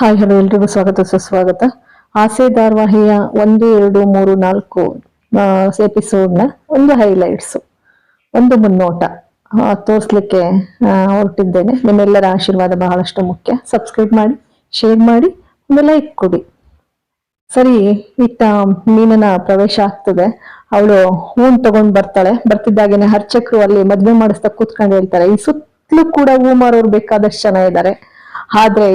Hi, hello, ಎಲ್ರಿಗೂ ಸ್ವಾಗತ, ಸುಸ್ವಾಗತ. ಆಸೆ, ಧಾರಾವಾಹಿಯ ಒಂದು, ಎರಡು, ಮೂರು, ನಾಲ್ಕು ಎಪಿಸೋಡ್ನ ಒಂದು ಹೈಲೈಟ್ಸ್ ಒಂದು ಮುನ್ನೋಟ ತೋರಿಸ್ಲಿಕ್ಕೆ ಹೊರಟಿದ್ದೇನೆ. ನಿಮ್ಮೆಲ್ಲರ ಆಶೀರ್ವಾದ ಬಹಳಷ್ಟು ಮುಖ್ಯ. ಸಬ್ಸ್ಕ್ರೈಬ್ ಮಾಡಿ ಶೇರ್ ಮಾಡಿ, ಒಂದು ಲೈಕ್ ಕೊಡಿ. ಸರಿ, ಇತ್ತ ಮೀನನ ಪ್ರವೇಶ ಆಗ್ತದೆ. ಅವಳು ಹೂನ್ ತಗೊಂಡ್ ಬರ್ತಾಳೆ. ಬರ್ತಿದ್ದಾಗೇನೆ ಹರ್ಚಕ್ರು ಅಲ್ಲಿ ಮದ್ವೆ ಮಾಡಿಸ್ತಾ ಕೂತ್ಕೊಂಡು ಹೇಳ್ತಾರೆ. ಈ ಸುತ್ತಲೂ ಕೂಡ ಹೂ ಮಾರೋರು ಬೇಕಾದಷ್ಟು ಜನ ಇದ್ದಾರೆ ಆದ್ರೆ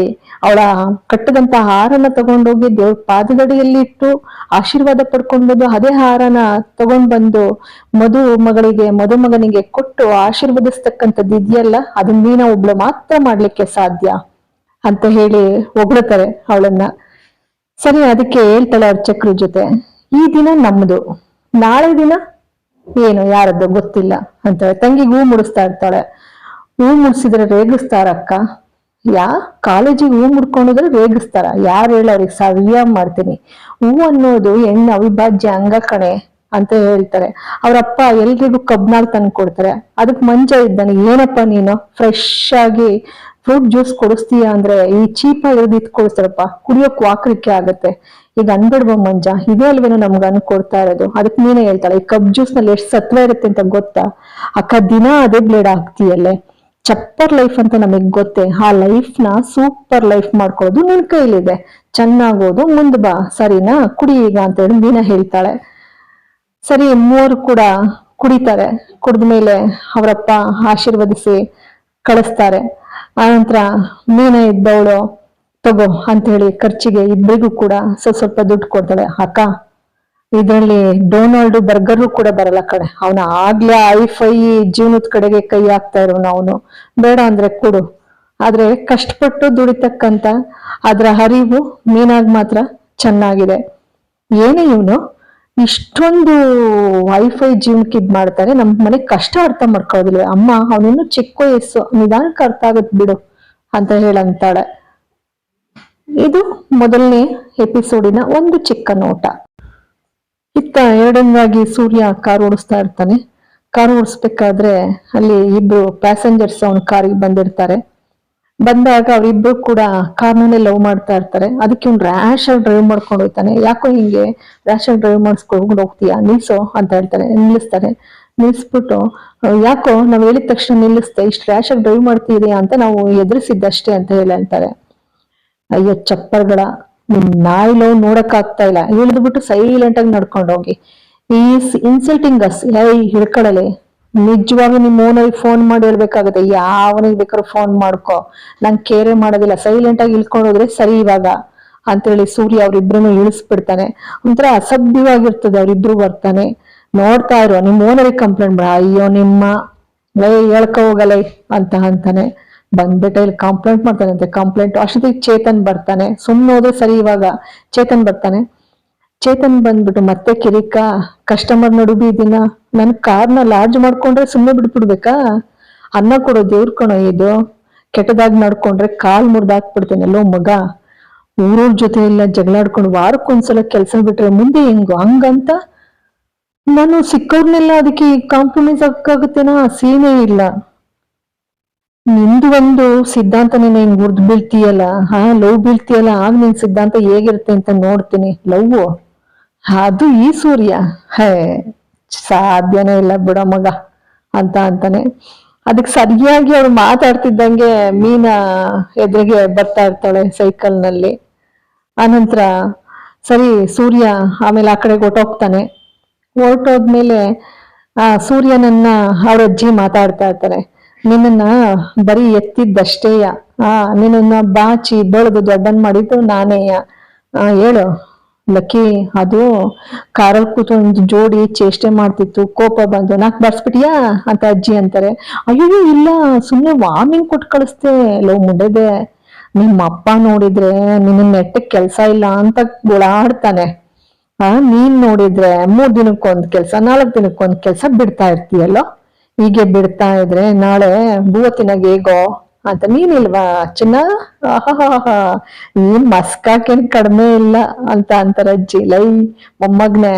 ಅವಳ ಕಟ್ಟದಂತ ಹಾರನ ತಗೊಂಡೋಗಿ ದೇವ್ರ ಪಾದದಡಿಯಲ್ಲಿ ಇಟ್ಟು ಆಶೀರ್ವಾದ ಪಡ್ಕೊಂಡದು ಅದೇ ಹಾರನ ತಗೊಂಡ್ ಬಂದು ಮಧು ಮಗಳಿಗೆ ಮದುಮಗನಿಗೆ ಕೊಟ್ಟು ಆಶೀರ್ವದಿಸ್ತಕ್ಕಂಥದ್ದು ಇದೆಯಲ್ಲ ಅದನ್ನ ನೀನ ಒಬ್ಳು ಮಾತ್ರ ಮಾಡ್ಲಿಕ್ಕೆ ಸಾಧ್ಯ ಅಂತ ಹೇಳಿ ಹೊಗಳ್ತಾರೆ ಅವಳನ್ನ. ಸರಿ, ಅದಕ್ಕೆ ಹೇಳ್ತಾಳೆ ಅರ್ಚಕ್ರ ಜೊತೆ, ಈ ದಿನ ನಮ್ದು, ನಾಳೆ ದಿನ ಏನು, ಯಾರದ್ದು ಗೊತ್ತಿಲ್ಲ ಅಂತ ತಂಗಿಗೆ ಹೂ ಮುಡಿಸ್ತಾ ಇರ್ತಾಳೆ. ಹೂ ಮುಡಿಸಿದ್ರೆ ರೇಗಿಸ್ತಾರಕ್ಕ? ಯಾ? ಕಾಲೇಜಿಗೆ ಹೂ ಮುಡ್ಕೊಂಡಿದ್ರೆ ರೇಗಿಸ್ತಾರ ಯಾರು ಹೇಳೋರಿಗೆ ಸವಿಯ ಮಾಡ್ತೀನಿ. ಹೂ ಅನ್ನೋದು ಹೆಣ್ಣು ಅವಿಭಾಜ್ಯ ಅಂಗ ಕಣೆ ಅಂತ ಹೇಳ್ತಾರೆ. ಅವ್ರಪ್ಪ ಎಲ್ರಿಗೂ ಕಬ್ನಾಗ್ ತಂದು ಕೊಡ್ತಾರೆ. ಅದಕ್ಕೆ ಮಂಜ ಇದ್ದಾನೆ. ಏನಪ್ಪ ನೀನು? ಫ್ರೆಶ್ ಆಗಿ ಫ್ರೂಟ್ ಜ್ಯೂಸ್ ಕೊಡಿಸ್ತೀಯ ಅಂದ್ರೆ ಈ ಚೀಪ್ ಆಗಿರೋದು ಇದ್ ಕುಡಿಯೋಕ್ ವಾಕರಿಕೆ ಆಗತ್ತೆ. ಈಗ ಅನ್ಬಿಡ್ಬ ಮಂಜ, ಇದೇ ಅಲ್ವೇನೋ ನಮ್ಗೆ ಅನ್ಕೊಡ್ತಾ ಇರೋದು. ಅದಕ್ಕೆ ನೀನೇ ಹೇಳ್ತಾಳೆ, ಈ ಕಬ್ ಜ್ಯೂಸ್ನಲ್ಲಿ ಎಷ್ಟು ಸತ್ವ ಇರುತ್ತೆ ಅಂತ ಗೊತ್ತಾ? ಅಕ್ಕ ದಿನ ಅದೇ ಬ್ಲೇಡ್ ಹಾಕ್ತೀಯಲ್ಲೇ ಚಪ್ಪರ್ ಲೈಫ್ ಅಂತ ನಮಗ್ ಗೊತ್ತೇ. ಆ ಲೈಫ್ನ ಸೂಪರ್ ಲೈಫ್ ಮಾಡ್ಕೊಳ್ಳೋದು ನಿನ್ ಕೈಲಿದೆ. ಚೆನ್ನಾಗೋದು, ಮುಂದ್ ಬಾ, ಸರಿನಾ? ಕುಡಿ ಈಗ ಅಂತ ಹೇಳಿ ಮೀನಾ ಹೇಳ್ತಾಳೆ. ಸರಿ, ಮೂವರು ಕೂಡ ಕುಡಿತಾರೆ. ಕುಡಿದ್ಮೇಲೆ ಅವರಪ್ಪ ಆಶೀರ್ವದಿಸಿ ಕಳಿಸ್ತಾರೆ. ಆನಂತರ ಮೀನ ಇದ್ದವಳು, ತಗೋ ಅಂತ ಹೇಳಿ ಖರ್ಚಿಗೆ ಇಬ್ಬರಿಗೂ ಕೂಡ ಸ್ವಲ್ಪ ಸ್ವಲ್ಪ ದುಡ್ಡು ಕೊಡ್ತಾಳೆ. ಅಕ್ಕ ಇದರಲ್ಲಿ ಡೊನಾಲ್ಡ್ ಬರ್ಗರ್ ಕೂಡ ಬರಲ್ಲ ಕಡೆ ಅವನ ಆಗ್ಲೇ ಐಫೈ ಜೀವನದ ಕಡೆಗೆ ಕೈ ಹಾಕ್ತಾ ಇರೋನು ಅವನು. ಬೇಡ ಅಂದ್ರೆ ಕೊಡು. ಆದ್ರೆ ಕಷ್ಟಪಟ್ಟು ದುಡಿತಕ್ಕಂತ ಅದರ ಹರಿವು ಮೀನಾಗ್ ಮಾತ್ರ ಚೆನ್ನಾಗಿದೆ. ಏನೇ ಇವನು? ಇಷ್ಟೊಂದು ವೈಫೈ ಜೀವನಕ್ಕೆ ಇದ್ ಮಾಡ್ತಾರೆ. ನಮ್ಮ ಮನೆ ಕಷ್ಟ ಅರ್ಥ ಮಾಡ್ಕೊಳ್ಳೋದಿಲ್ಲ ಅಮ್ಮ, ಅವನಿನ್ನು ಚಿಕ್ಕ ವಯಸ್ಸು. ನಿಧಾನಕ್ಕೆ ಅರ್ಥ ಆಗತ್ ಬಿಡು ಅಂತ ಹೇಳಂತಾಳೆ. ಇದು ಮೊದಲನೇ ಎಪಿಸೋಡಿನ ಒಂದು ಚಿಕ್ಕ ನೋಟ. ಇತ್ತ ಎರಡನೇದಾಗಿ ಸೂರ್ಯ ಕಾರ್ ಓಡಿಸ್ತಾ ಇರ್ತಾನೆ. ಕಾರ್ ಓಡಿಸ್ಬೇಕಾದ್ರೆ ಅಲ್ಲಿ ಇಬ್ರು ಪ್ಯಾಸೆಂಜರ್ಸ್ ಅವನ ಕಾರಿಗೆ ಬಂದಿರ್ತಾರೆ. ಬಂದಾಗ ಅವರಿಬ್ರು ಕೂಡ ಕಾರ್ನಲ್ಲೇ ಲವ್ ಮಾಡ್ತಾ ಇರ್ತಾರೆ. ಅದಕ್ಕೆ ಅವ್ನು ರ್ಯಾಶ್ ಆಗಿ ಡ್ರೈವ್ ಮಾಡ್ಕೊಂಡು ಹೋಗ್ತಾನೆ. ಯಾಕೋ ಹಿಂಗೆ ರ್ಯಾಶ್ ಆಗಿ ಡ್ರೈವ್ ಮಾಡಿಸ್ಕೊಂಡು ಹೋಗ್ತೀಯಾ? ನಿಲ್ಸೋ ಅಂತ ಹೇಳ್ತಾರೆ ನಿಲ್ಲಿಸ್ತಾರೆ ನಿಲ್ಲಿಸ್ಬಿಟ್ಟು ಯಾಕೋ ನಾವು ಹೇಳಿದ ತಕ್ಷಣ ನಿಲ್ಲಿಸ್ತೆ ಇಷ್ಟು ರ್ಯಾಶ್ ಆಗಿ ಡ್ರೈವ್ ಮಾಡ್ತಿದೀಯಾ? ಅಂತ ನಾವು ಎದುರಿಸಿದ್ದಷ್ಟೇ ಅಂತ ಹೇಳಿ ಅಂತಾರೆ ಅಯ್ಯೋ, ಚಪ್ಪರ್ಗಳ. ನಿಮ್ ನಾಯಿ ಲವ್ ನೋಡಕ್ ಆಗ್ತಾ ಇಲ್ಲ. ಇಳಿದ್ಬಿಟ್ಟು ಸೈಲೆಂಟ್ ಆಗಿ ನಡ್ಕೊಂಡು ಹೋಗಿ ಈಸ್ ಇನ್ಸಲ್ಟಿಂಗ್ ಅಸ್ ಏಯ್ ಹಿಡ್ಕೊಳ್ಳಲೆ ನಿಜವಾಗಿ ನಿಮ್ ಓನರಿಗೆ ಫೋನ್ ಮಾಡಿ ಹೇಳ್ಬೇಕಾಗುತ್ತೆ. ಯಾವನಿಗೆ ಬೇಕಾದ್ರೂ ಫೋನ್ ಮಾಡ್ಕೋ. ನಂಗೆ ಕೇರೆ ಮಾಡೋದಿಲ್ಲ. ಸೈಲೆಂಟ್ ಆಗಿ ಇಳ್ಕೊಂಡು ಹೋದ್ರೆ ಸರಿ ಇವಾಗ ಅಂತೇಳಿ ಸೂರ್ಯ ಅವ್ರಿಬ್ರು ಇಳಿಸ್ಬಿಡ್ತಾನೆ. ಒಂಥರ ಅಸಭ್ಯವಾಗಿರ್ತದೆ ಅವ್ರಿಬ್ರು ಬರ್ತಾನೆ ನೋಡ್ತಾ ಇರೋ ನಿಮ್ಮ ಓನರಿಗೆ ಕಂಪ್ಲೇಂಟ್ ಮಾಡ. ಅಯ್ಯೋ, ನಿಮ್ಮ, ಏ, ಹೇಳ್ಕೊ ಹೋಗಲೇ ಅಂತ ಅಂತಾನೆ. ಬಂದ್ಬಿಟ್ಟು ಇಲ್ಲಿ ಕಂಪ್ಲೇಂಟ್ ಅಂತೆ ಕಂಪ್ಲೇಂಟ್ ಅಷ್ಟೊತ್ತಿಗೆ ಚೇತನ್ ಬರ್ತಾನೆ. ಸುಮ್ಮನೆ ಹೋದ್ರೆ ಸರಿ ಇವಾಗ. ಚೇತನ್ ಬರ್ತಾನೆ. ಚೇತನ್ ಬಂದ್ಬಿಟ್ಟು ಮತ್ತೆ ಕಿರಿಕ ಕಸ್ಟಮರ್ ನಡುಬಿ ದಿನ ನನ್ ಕಾರ್ನ ಲಾರ್ಜ್ ಮಾಡ್ಕೊಂಡ್ರೆ ಸುಮ್ಮನೆ ಬಿಟ್ಬಿಡ್ಬೇಕಾ? ಅನ್ನ ಕೊಡೋ ದೇವ್ರ ಕಣೋ ಇದು. ಕೆಟ್ಟದಾಗಿ ನಡ್ಕೊಂಡ್ರೆ ಕಾಲ್ ಮುರ್ದಾಕ್ಬಿಡ್ತೇನೆ. ಎಲ್ಲೋ ಮಗ, ಊರವ್ರ ಜೊತೆ ಎಲ್ಲ ಜಗಳಾಡ್ಕೊಂಡು ವಾರಕ್ಕೊಂದ್ಸಲ ಕೆಲ್ಸ ಬಿಟ್ರೆ ಮುಂದೆ ಹೆಂಗೋ? ಹಂಗಂತ ನಾನು ಸಿಕ್ಕವ್ರನ್ನೆಲ್ಲ ಅದಕ್ಕೆ ಕಾಂಪ್ರಮೈಸ್ ಆಗಕ್ಕಾಗುತ್ತೇನಾ ಸೀನೇ ಇಲ್ಲ. ನಿಂದು ಒಂದು ಸಿದ್ಧಾಂತ ನೀನು ಹಿಂಗ್ ಉರ್ದ್ ಬೀಳ್ತೀಯಲ್ಲ? ಹಾ, ಲವ್ ಬೀಳ್ತೀಯಲ್ಲ, ಆಗ ನಿನ್ ಸಿದ್ಧಾಂತ ಹೇಗಿರುತ್ತೆ ಅಂತ ನೋಡ್ತೀನಿ. ಲವ್ ಅದು ಈ ಸೂರ್ಯ. ಹೇ, ಸಾಧ್ಯನೇ ಇಲ್ಲ ಬಿಡ ಮಗ ಅಂತ ಅಂತಾನೆ. ಅದಕ್ಕೆ ಸರಿಯಾಗಿ ಅವ್ರು ಮಾತಾಡ್ತಿದ್ದಂಗೆ ಮೀನಾ ಎದುರಿಗೆ ಬರ್ತಾ ಇರ್ತಾಳೆ ಸೈಕಲ್ನಲ್ಲಿ ಆನಂತರ, ಸರಿ, ಸೂರ್ಯ ಆಮೇಲೆ ಆ ಕಡೆಗೆ ಹೊಟ್ಟೋಗ್ತಾನೆ ಹೊರಟೋದ್ಮೇಲೆ, ಆ ಸೂರ್ಯನನ್ನ ಅವ್ರ ಅಜ್ಜಿ ಮಾತಾಡ್ತಾ ಇರ್ತಾರೆ. ನಿನ್ನನ್ನ ಬರೀ ಎತ್ತಿದ್ದಷ್ಟೇಯ. ಆ ನಿನ್ನ ಬಾಚಿ ಬೆಳೆದು ದೊಡ್ಡನ್ ಮಾಡಿದ್ದು ನಾನೇಯ. ಆ, ಹೇಳು. ಲಕ್ಕಿ, ಅದು ಕಾರಲ್ಲಿ ಕೂತ್ಕೊಂಡು ಜೋಡಿ ಚೇಷ್ಟೆ ಮಾಡ್ತಿತ್ತು. ಕೋಪ ಬಂದು, ನಾಕ್ ಬರ್ಸ್ಬಿಟ್ಟಿಯಾ ಅಂತ ಅಜ್ಜಿ ಅಂತಾರೆ. ಅಯ್ಯೋ ಇಲ್ಲ ಸುಮ್ಮನೆ ವಾರ್ನಿಂಗ್ ಕೊಟ್ಟು ಕಳಿಸ್ದೆ. ಲವ್ ಮುಂಡೆದೆ ನಿಮ್ಮ ಅಪ್ಪ ನೋಡಿದ್ರೆ ನಿನ್ನ ನೆಟ್ಟ ಕೆಲಸ ಇಲ್ಲ ಅಂತ ಗುಳಾಡ್ತಾನೆ. ಆ, ನೀನ್ ನೋಡಿದ್ರೆ ಮೂರ್ ದಿನಕ್ಕೊಂದ್ ಕೆಲಸ, ನಾಲ್ಕ್ ದಿನಕ್ಕೊಂದ್ ಕೆಲಸ ಬಿಡ್ತಾ ಇರ್ತೀಯಲ್ಲೋ? ಹೀಗೆ ಬಿಡ್ತಾ ಇದ್ರೆ ನಾಳೆ ಭೂವತಿನಾಗ ಹೇಗೋ ಅಂತ ನೀನಿಲ್ವಾ ಚಿನ್ನ ಆಹಾ ನೀನ್ ಮಸ್ಕಾಕೇನ್ ಕಡಿಮೆ ಇಲ್ಲ ಅಂತ ಅಂತಾರ ಅಜ್ಜಿ. ಲೈ, ಮೊಮ್ಮಗ್ನೆ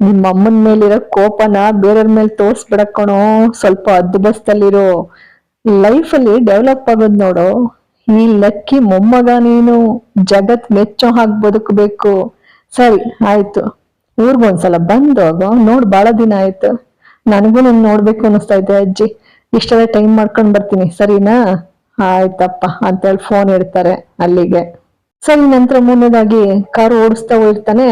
ನಿಮ್ಮ ಅಮ್ಮನ ಮೇಲಿರೋ ಕೋಪನ ಬೇರೆಯವ್ರ ಮೇಲೆ ತೋರ್ಸ್ಬಿಡಕ್ ಕಣೋ, ಸ್ವಲ್ಪ ಅದ್ದು ಬಸ್ತಲ್ಲಿರೋ ಲೈಫಲ್ಲಿ ಡೆವಲಪ್ ಆಗೋದ್ ನೋಡು. ಈ ಲಕ್ಕಿ ಮೊಮ್ಮಗ ನೀನು, ಜಗತ್ ಮೆಚ್ಚೋ ಹಾಗೆ ಬದುಕಬೇಕು. ಸರಿ, ಆಯ್ತು. ಊರ್ಗೊಂದ್ಸಲ ಬಂದೋಗ ನೋಡ್ ಬಹಳ ದಿನ ಆಯ್ತು. ನನಗೂ ನಿನ್ ನೋಡ್ಬೇಕು ಅನಿಸ್ತಾ ಇದೆ ಅಜ್ಜಿ. ಇಷ್ಟೆಲ್ಲ ಟೈಮ್ ಮಾಡ್ಕೊಂಡ್ ಬರ್ತೀನಿ, ಸರಿನಾ? ಆಯ್ತಪ್ಪ, ಅಂತೇಳಿ ಫೋನ್ ಇಡ್ತಾರೆ ಅಲ್ಲಿಗೆ. ಸರಿ, ನಂತರ ಮೂರನೇದಾಗಿ ಕಾರು ಓಡಿಸ್ತಾ ಹೋಗಿರ್ತಾನೆ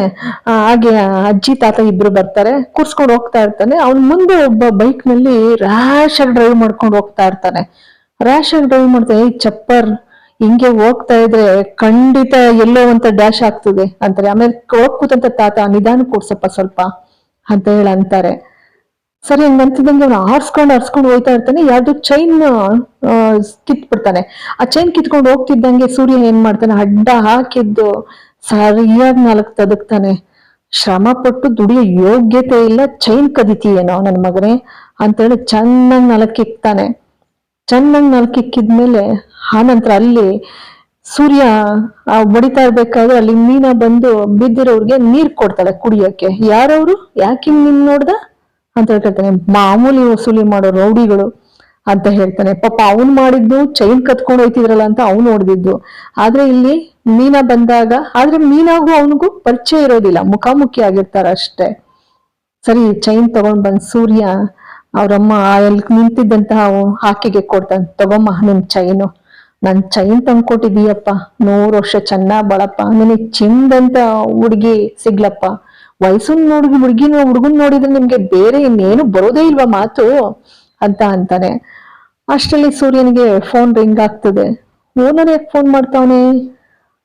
ಹಾಗೆ ಅಜ್ಜಿ, ತಾತ ಇಬ್ರು ಬರ್ತಾರೆ. ಕೂರ್ಸ್ಕೊಂಡು ಹೋಗ್ತಾ ಇರ್ತಾನೆ. ಅವ್ನ ಮುಂದೆ ಒಬ್ಬ ಬೈಕ್ನಲ್ಲಿ ರ್ಯಾಶ್ ಆಗಿ ಡ್ರೈವ್ ಮಾಡ್ಕೊಂಡು ಹೋಗ್ತಾ ಇರ್ತಾನೆ. ರ್ಯಾಶ್ ಆಗಿ ಡ್ರೈವ್ ಮಾಡ್ತಾನೆ ಚಪ್ಪರ್, ಹಿಂಗೆ ಹೋಗ್ತಾ ಇದ್ರೆ ಖಂಡಿತ ಎಲ್ಲೋ ಅಂತ ಡ್ಯಾಶ್ ಆಗ್ತದೆ. ಅಂತಾರೆ. ಆಮೇಲೆ ಹೋಗ್ ಕೂತಂತ ತಾತ, ನಿಧಾನ ಕೊಡ್ಸಪ್ಪ ಸ್ವಲ್ಪ, ಅಂತ ಹೇಳಿ ಅಂತಾರೆ ಸರಿ ಹಂಗಂತಿದ್ದಂಗೆ ಅವ್ನು ಆರ್ಸ್ಕೊಂಡು ಆರ್ಸ್ಕೊಂಡು ಹೋಗ್ತಾ ಇರ್ತಾನೆ. ಯಾರ್ದು ಚೈನ್ ಕಿತ್ಬಿಡ್ತಾನೆ. ಆ ಚೈನ್ ಕಿತ್ಕೊಂಡು ಹೋಗ್ತಿದ್ದಂಗೆ ಸೂರ್ಯ ಏನ್ ಮಾಡ್ತಾನೆ? ಅಡ್ಡ ಹಾಕಿದ್ದು ಸರಿಯಾಗಿ ನಾಲ್ಕು ತದಕ್ತಾನೆ. ಶ್ರಮ ಪಟ್ಟು ದುಡಿಯೋ ಯೋಗ್ಯತೆ ಇಲ್ಲ ಚೈನ್ ಕದಿತೀಯೇನೋ ನನ್ನ ಮಗನೇ ಅಂತೇಳಿ ಚೆನ್ನಾಗಿ ನಾಲ್ಕಿಕ್ತಾನೆ ಚೆನ್ನಾಗಿ ನಾಲ್ಕಿಕ್ಕಿದ್ಮೇಲೆ ಆನಂತರ ಅಲ್ಲಿ ಸೂರ್ಯ, ಆ ಬಡಿತಾ ಇರ್ಬೇಕಾದ್ರೆ ಅಲ್ಲಿ ಮೀನಾ ಬಂದು ಬಿದ್ದಿರೋರ್ಗೆ ನೀರ್ ಕೊಡ್ತಾಳೆ ಕುಡಿಯಕ್ಕೆ. ಯಾರವ್ರು? ಯಾಕೆ ಹಿಂಗ್ ನಿನ್ ನೋಡ್ದ? ಅಂತ ಹೇಳ್ತಾನೆ, ಮಾಮೂಲಿ ವಸೂಲಿ ಮಾಡೋ ರೌಡಿಗಳು, ಅಂತ ಹೇಳ್ತಾನೆ. ಪಾಪ ಅವನ್ ಮಾಡಿದ್ದು ಚೈನ್ ಕತ್ಕೊಂಡು ಹೋಯ್ತಿದ್ರಲ್ಲ ಅಂತ ಅವನು ಹೊಡೆದಿದ್ದು. ಆದ್ರೆ ಇಲ್ಲಿ ಮೀನಾ ಬಂದಾಗ, ಆದ್ರೆ ಮೀನಾಗೂ ಅವನಿಗೂ ಪರಿಚಯ ಇರೋದಿಲ್ಲ, ಮುಖಾಮುಖಿ ಆಗಿರ್ತಾರ ಅಷ್ಟೇ. ಸರಿ ಚೈನ್ ತಗೊಂಡ್ ಬಂದ್ ಸೂರ್ಯ, ಅವ್ರಮ್ಮ, ಅಲ್ಲಿ ನಿಂತಿದ್ದಂತಹ ಆಕೆಗೆ ಕೊಡ್ತಾನೆ, ತಗೊಮ್ಮ ನಿಮ್ ಚೈನು ನನ್ ಚೈನ್ ತಂದ್ಕೊಟ್ಟಿದೀಯಪ್ಪ ನೂರು ವರ್ಷ ಚೆನ್ನಾಗ್ ಬಾಳಪ್ಪ, ನಿನಗ್ ಚಿಂದಂತ ಹುಡುಗಿ ಸಿಗ್ಲಪ್ಪ ವಯಸ್ಸನ್ ನೋಡಿ ಹುಡುಗಿನ ಹುಡುಗನ್ ನೋಡಿದ್ರೆ ನಿಮ್ಗೆ ಬೇರೆ ಇನ್ನೇನು ಬರೋದೇ ಇಲ್ವಾ ಮಾತು ಅಂತ ಅಂತಾನೆ. ಅಷ್ಟರಲ್ಲಿ ಸೂರ್ಯನಿಗೆ ಫೋನ್ ರಿಂಗ್ ಆಗ್ತದೆ. ಓನರ್ ಯಾಕೆ ಫೋನ್ ಮಾಡ್ತಾವನೆ.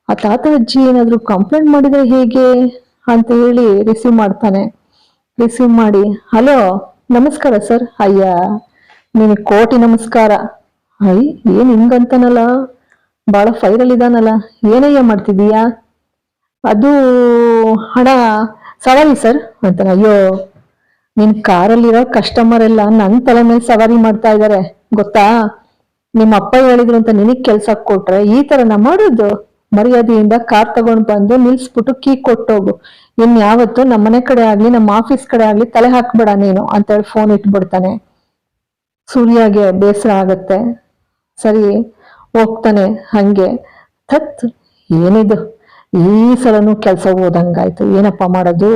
ಆ ತಾತ ಅಜ್ಜಿ ಏನಾದ್ರು ಕಂಪ್ಲೇಂಟ್ ಮಾಡಿದ್ರೆ ಹೇಗೆ ಅಂತ ಹೇಳಿ ರಿಸೀವ್ ಮಾಡ್ತಾನೆ. ರಿಸೀವ್ ಮಾಡಿ ಹಲೋ ನಮಸ್ಕಾರ ಸರ್ ಅಯ್ಯ, ನಿನಗೆ ಕೋಟಿ ನಮಸ್ಕಾರ. ಅಯ್, ಏನ್ ಹಿಂಗಂತಾನಲ್ಲ? ಭಾಳ ಫೈರಲ್ ಇದಾನಲ್ಲ ಏನಯ್ಯ ಮಾಡ್ತಿದೀಯಾ ಅದು, ಹಣ ಸವಾರಿ ಸರ್ ಅಂತಾನೆ ಅಯ್ಯೋ, ನಿನ್ ಕಾರಲ್ಲಿರೋ ಕಸ್ಟಮರ್ ಎಲ್ಲ ನನ್ ತಲೆ ಮೇಲೆ ಸವಾರಿ ಮಾಡ್ತಾ ಇದಾರೆ, ಗೊತ್ತಾ? ನಿಮ್ಮ ಅಪ್ಪ ಹೇಳಿದ್ರು ಅಂತ ನಿನಗ್ ಕೆಲ್ಸ ಕೊಟ್ರೆ ಈ ತರನ ಮಾಡೋದು? ಮರ್ಯಾದೆಯಿಂದ ಕಾರ್ ತಗೊಂಡ್ ಬಂದು ನಿಲ್ಸ್ಬಿಟ್ಟು ಕೀ ಕೊಟ್ಟೋಗು. ಇನ್ ಯಾವತ್ತು ನಮ್ಮ ಮನೆ ಕಡೆ ಆಗ್ಲಿ, ನಮ್ಮ ಆಫೀಸ್ ಕಡೆ ಆಗ್ಲಿ ತಲೆ ಹಾಕ್ಬೇಡ ನೀನು ಅಂತ ಹೇಳಿ ಫೋನ್ ಇಟ್ಬಿಡ್ತಾನೆ. ಸೂರ್ಯಗೆ ಬೇಸರ ಆಗತ್ತೆ. ಸರಿ, ಹೋಗ್ತಾನೆ ಹಂಗೆ. ಥತ್, ಏನಿದು? ಈ ಸಲನೂ ಕೆಲಸ ಹೋದಂಗಾಯ್ತು. ಏನಪ್ಪ ಮಾಡೋದು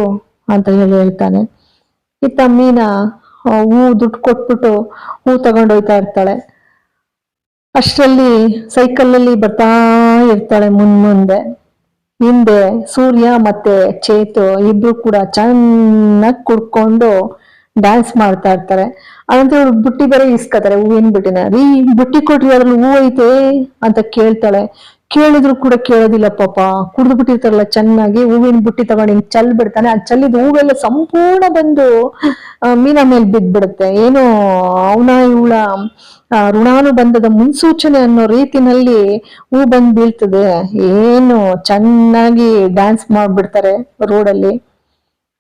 ಅಂತ ಹೇಳಿ ಹೇಳ್ತಾನೆ. ಈ ತಮ್ಮಿನ ಹೂ ದುಡ್ಡು ಕೊಟ್ಬಿಟ್ಟು ಹೂ ತಗೊಂಡೋಯ್ತಾ ಇರ್ತಾಳೆ. ಅಷ್ಟರಲ್ಲಿ ಸೈಕಲ್ಲಲ್ಲಿ ಬರ್ತಾ ಇರ್ತಾಳೆ ಮುನ್ ಮುಂದೆ. ಹಿಂದೆ ಸೂರ್ಯ ಮತ್ತೆ ಚೇತು ಇಬ್ರು ಕೂಡ ಚೆನ್ನಾಗಿ ಕುಡ್ಕೊಂಡು ಡ್ಯಾನ್ಸ್ ಮಾಡ್ತಾ ಇರ್ತಾರೆ. ಅದಂತ ಇವ್ರು ಬುಟ್ಟಿ ಬೇರೆ ಇಸ್ಕತಾರೆ ಹೂವಿನ ಬುಟ್ಟಿನ. ರೀ, ಬುಟ್ಟಿ ಕೊಟ್ರಿ ಅದ್ರಲ್ಲಿ ಹೂವು ಐತೆ ಅಂತ ಕೇಳ್ತಾಳೆ. ಕೇಳಿದ್ರು ಕೂಡ ಕೇಳೋದಿಲ್ಲ ಪಾಪ. ಕುಡಿದು ಬಿಟ್ಟಿರ್ತಾರಲ್ಲ ಚೆನ್ನಾಗಿ, ಹೂವಿನ ಬುಟ್ಟಿ ತಗೊಂಡು ಹಿಂಗ್ ಚಲ್ ಬಿಡ್ತಾನೆ. ಆ ಚಲ್ಲಿದ ಹೂವೆಲ್ಲ ಸಂಪೂರ್ಣ ಬಂದು ಮೀನ ಮೇಲೆ ಬಿದ್ದ್ಬಿಡುತ್ತೆ ಏನು ಅವನ ಇವಳ ಋಣಾನುಬಂಧದ ಮುನ್ಸೂಚನೆ ಅನ್ನೋ ರೀತಿನಲ್ಲಿ ಹೂ ಬಂದು ಬೀಳ್ತದೆ. ಏನು ಚೆನ್ನಾಗಿ ಡ್ಯಾನ್ಸ್ ಮಾಡ್ಬಿಡ್ತಾರೆ ರೋಡಲ್ಲಿ.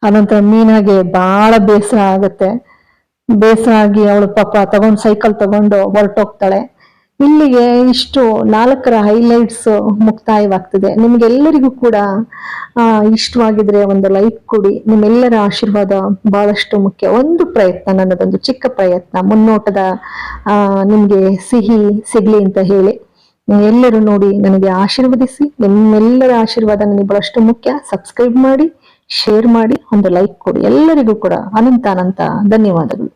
ಅನಂತರ ಮೀನಾಗೆ ಬಹಳ ಬೇಸರ ಆಗತ್ತೆ. ಬೇಸರ ಆಗಿ ಅವಳು ಪಾಪ ತಗೊಂಡು ಸೈಕಲ್ ತಗೊಂಡು ಹೊರಟೋಗ್ತಾಳೆ. ಇಲ್ಲಿಗೆ ಇಷ್ಟು ನಾಲ್ಕರ ಹೈಲೈಟ್ಸ್ ಮುಕ್ತಾಯವಾಗ್ತದೆ. ನಿಮ್ಗೆಲ್ಲರಿಗೂ ಕೂಡ ಇಷ್ಟವಾಗಿದ್ರೆ ಒಂದು ಲೈಕ್ ಕೊಡಿ. ನಿಮ್ಮೆಲ್ಲರ ಆಶೀರ್ವಾದ ಬಹಳಷ್ಟು ಮುಖ್ಯ. ಒಂದು ಪ್ರಯತ್ನ, ನನ್ನದೊಂದು ಚಿಕ್ಕ ಪ್ರಯತ್ನ. ಮುನ್ನೋಟದ ನಿಮ್ಗೆ ಸಿಹಿ ಸಿಗ್ಲಿ ಅಂತ ಹೇಳಿ. ಎಲ್ಲರೂ ನೋಡಿ ನನಗೆ ಆಶೀರ್ವದಿಸಿ. ನಿಮ್ಮೆಲ್ಲರ ಆಶೀರ್ವಾದ ನನಗೆ ಬಹಳಷ್ಟು ಮುಖ್ಯ. ಸಬ್ಸ್ಕ್ರೈಬ್ ಮಾಡಿ ಶೇರ್ ಮಾಡಿ, ಒಂದು ಲೈಕ್ ಕೊಡಿ. ಎಲ್ಲರಿಗೂ ಕೂಡ ಅನಂತ ಅನಂತ ಧನ್ಯವಾದಗಳು.